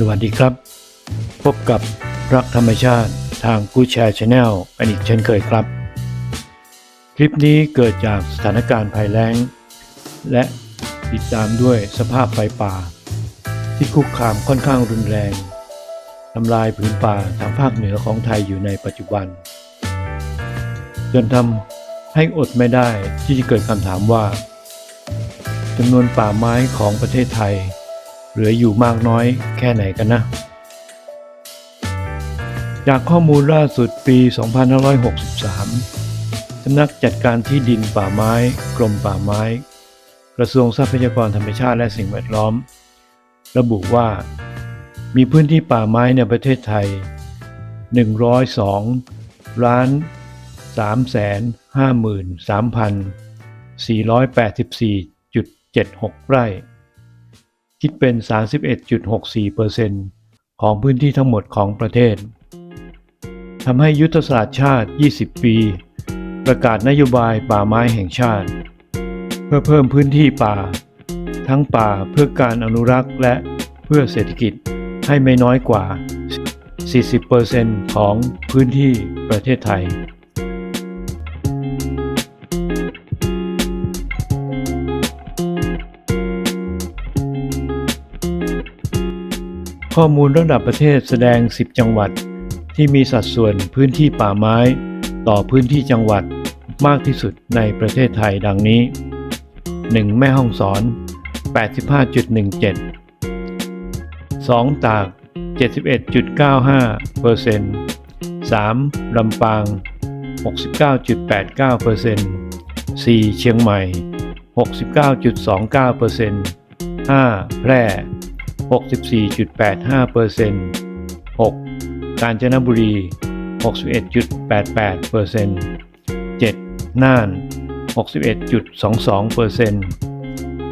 สวัสดีครับ พบกับรักธรรมชาติทางกูแชร์ชาแนลกันอีกเช่นเคยครับ คลิปนี้เกิดจากสถานการณ์ภัยแล้ง และติดตามด้วยสภาพไฟป่า ที่คุกคามค่อนข้างรุนแรงทำลายผืนป่าทางภาคเหนือของไทยอยู่ในปัจจุบัน จนทำให้อดไม่ได้ที่จะเกิดคำถามว่าจำนวนป่าไม้ของประเทศไทย เหลืออยู่มากน้อยแค่ไหนกันนะ จากข้อมูลล่าสุดปี 2563 สำนักจัดการที่ดินป่าไม้ กรมป่าไม้ กระทรวงทรัพยากรธรรมชาติและสิ่งแวดล้อม ระบุว่า มีพื้นที่ป่าไม้ในประเทศไทย 102 ล้าน 3 5 3 484.76 ไร่ คิดเป็น 31.64%ของพื้นที่ทั้งหมดของประเทศทำให้ยุทธศาสตร์ชาติ 20 ปี ประกาศนโยบายป่าไม้แห่งชาติ เพื่อเพิ่มพื้นที่ป่า ทั้งป่าเพื่อการอนุรักษ์และเพื่อเศรษฐกิจให้ไม่น้อยกว่า 40%ของพื้นที่ประเทศไทย ข้อมูลระดับประเทศแสดง 10 จังหวัด ที่มีสัดส่วนพื้นที่ป่าไม้ ต่อพื้นที่จังหวัดมากที่สุดในประเทศไทยดังนี้ 1. แม่ฮ่องสอน 85.17 2. ตาก 71.95เปอร์เซ็นต์ 3. ลำปาง 69.89เปอร์เซ็นต์ 4. เชียงใหม่ 69.29เปอร์เซ็นต์ 5. แพร่ 64.85เปอร์เซ็นต์ 6. กาญจนบุรี 61.88เปอร์เซ็นต์ 7. น่าน 61.22เปอร์เซ็นต์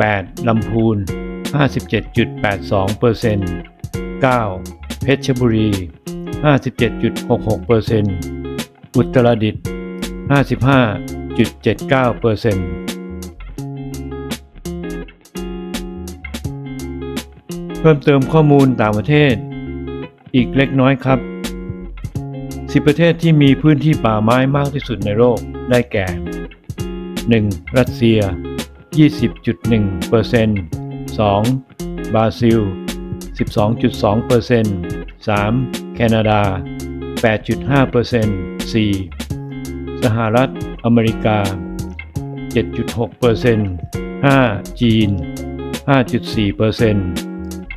8. ลำพูน 57.82เปอร์เซ็นต์ 9. เพชรบุรี 57.66เปอร์เซ็นต์อุตรดิตถ์55.79 พิ่มเติมข้อมูลต่างประเทศ อีกเล็กน้อยครับ 10 ประเทศที่มีพื้นที่ป่าไม้มากที่สุดในโลกได้แก่ 1. รัสเซีย 20.1เปอร์เซ็นต์ 2. บราซิล 12.2เปอร์เซ็นต์ 3. แคนาดา 8.5เปอร์เซ็นต์ 4. สหรัฐอเมริกา 7.6เปอร์เซ็นต์ 5. จีน 5.4เปอร์เซ็นต์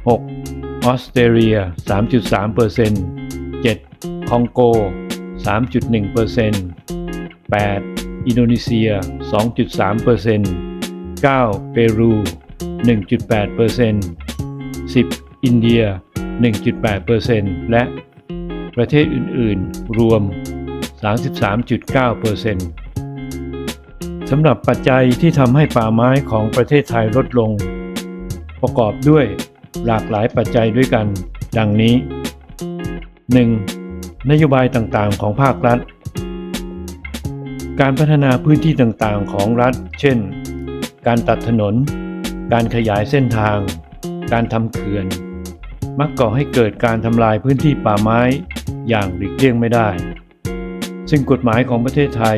6. ออสเตรเลีย 3.3เปอร์เซ็นต์ 7. คองโก 3.1เปอร์เซ็นต์ 8. อินโดนีเซีย 2.3เปอร์เซ็นต์ 9. เปรู 1.8เปอร์เซ็นต์ 10. อินเดีย 1.8เปอร์เซ็นต์และ ประเทศอื่น ๆ รวม 33.9เปอร์เซ็นต์สำหรับปัจจัยที่ทำให้ป่าไม้ของประเทศไทยลดลง ประกอบด้วย หลากหลายปัจจัยด้วยกัน ดังนี้ 1. นโยบายต่างๆ ของภาครัฐ การพัฒนาพื้นที่ต่างๆ ของรัฐ เช่น การตัดถนน การขยายเส้นทาง การทำเขื่อน มักก่อให้เกิดการทำลายพื้นที่ป่าไม้อย่างหลีกเลี่ยงไม่ได้ ซึ่งกฎหมายของประเทศไทย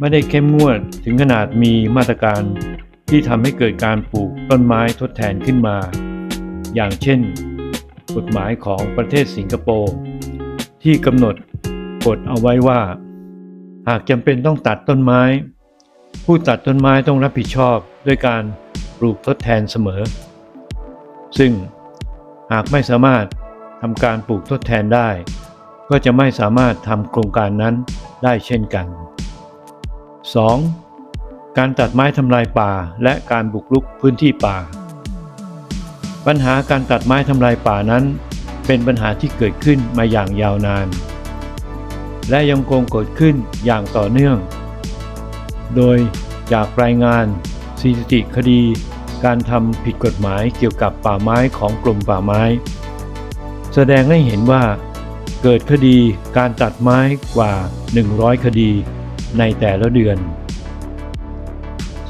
ไม่ได้เข้มงวดถึงขนาดมีมาตรการที่ทำให้เกิดการปลูกต้นไม้ทดแทนขึ้นมา อย่างเช่น กฎหมายของประเทศสิงคโปร์ที่กำหนดกฎเอาไว้ว่า หากจำเป็นต้องตัดต้นไม้ ผู้ตัดต้นไม้ต้องรับผิดชอบด้วยการปลูกทดแทนเสมอ ซึ่งหากไม่สามารถทำการปลูกทดแทนได้ ก็จะไม่สามารถทำโครงการนั้นได้เช่นกัน 2. การตัดไม้ทำลายป่าและการบุกรุกพื้นที่ป่า ปัญหาการตัดไม้ทำลายป่านั้น เป็นปัญหาที่เกิดขึ้นมาอย่างยาวนาน และยังคงเกิดขึ้นอย่างต่อเนื่อง โดยจากรายงานสถิติคดี การทำผิดกฎหมายเกี่ยวกับป่าไม้ของกรมป่าไม้ แสดงให้เห็นว่า เกิดคดีการตัดไม้กว่า 100 คดีในแต่ละเดือน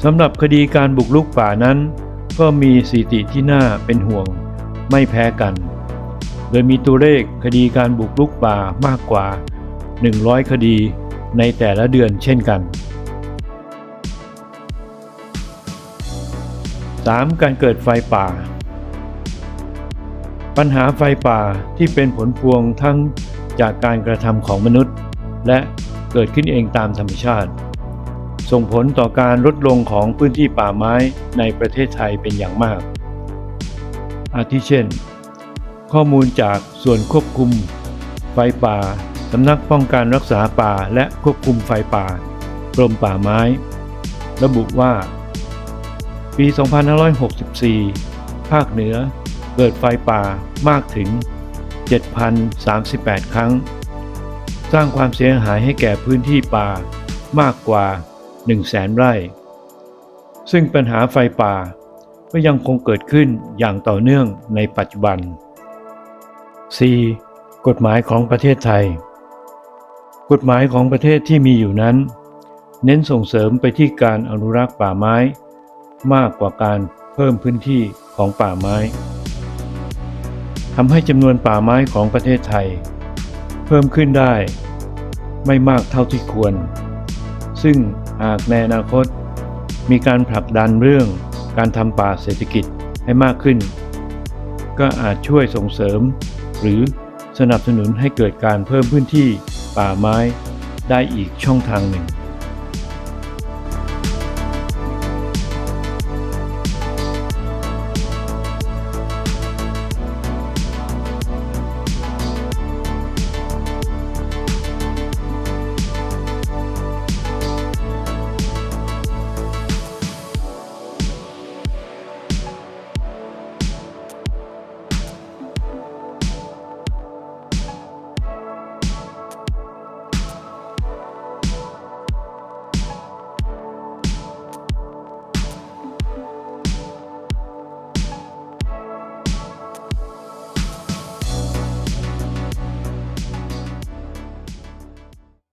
สำหรับคดีการบุกรุกป่านั้น ก็มีสถิติที่น่าเป็นห่วงไม่แพ้กัน โดยมีตัวเลขคดีการบุกรุกป่ามากกว่า 100 คดีในแต่ละเดือนเช่นกัน 3. การเกิดไฟป่า ปัญหาไฟป่าที่เป็นผลพวงทั้งจากการกระทำของมนุษย์ และเกิดขึ้นเองตามธรรมชาติ ส่งผลต่อการลดลงของพื้นที่ป่าไม้ในประเทศไทยเป็นอย่างมาก อาทิเช่น ข้อมูลจากส่วนควบคุมไฟป่าสำนักป้องกันรักษาป่าและควบคุมไฟป่ากรมป่าไม้ ระบุว่า ปี 2564 ภาคเหนือเกิดไฟป่ามากถึง 7,038 ครั้ง สร้างความเสียหายให้แก่พื้นที่ป่ามากกว่า 100,000ไร่ ซึ่งปัญหาไฟป่าก็ยังคงเกิดขึ้นอย่างต่อเนื่องในปัจจุบัน 4. กฎหมายของประเทศไทย กฎหมายของประเทศที่มีอยู่นั้น เน้นส่งเสริมไปที่การอนุรักษ์ป่าไม้ มากกว่าการเพิ่มพื้นที่ของป่าไม้ทำให้จำนวนป่าไม้ของประเทศไทย เพิ่มขึ้นได้ ไม่มากเท่าที่ควร ซึ่ง หากในอนาคต มีการผลักดันเรื่องการทำป่าเศรษฐกิจให้มากขึ้น ก็อาจช่วยส่งเสริม หรือสนับสนุนให้เกิดการเพิ่มพื้นที่ป่าไม้ได้อีกช่องทางหนึ่ง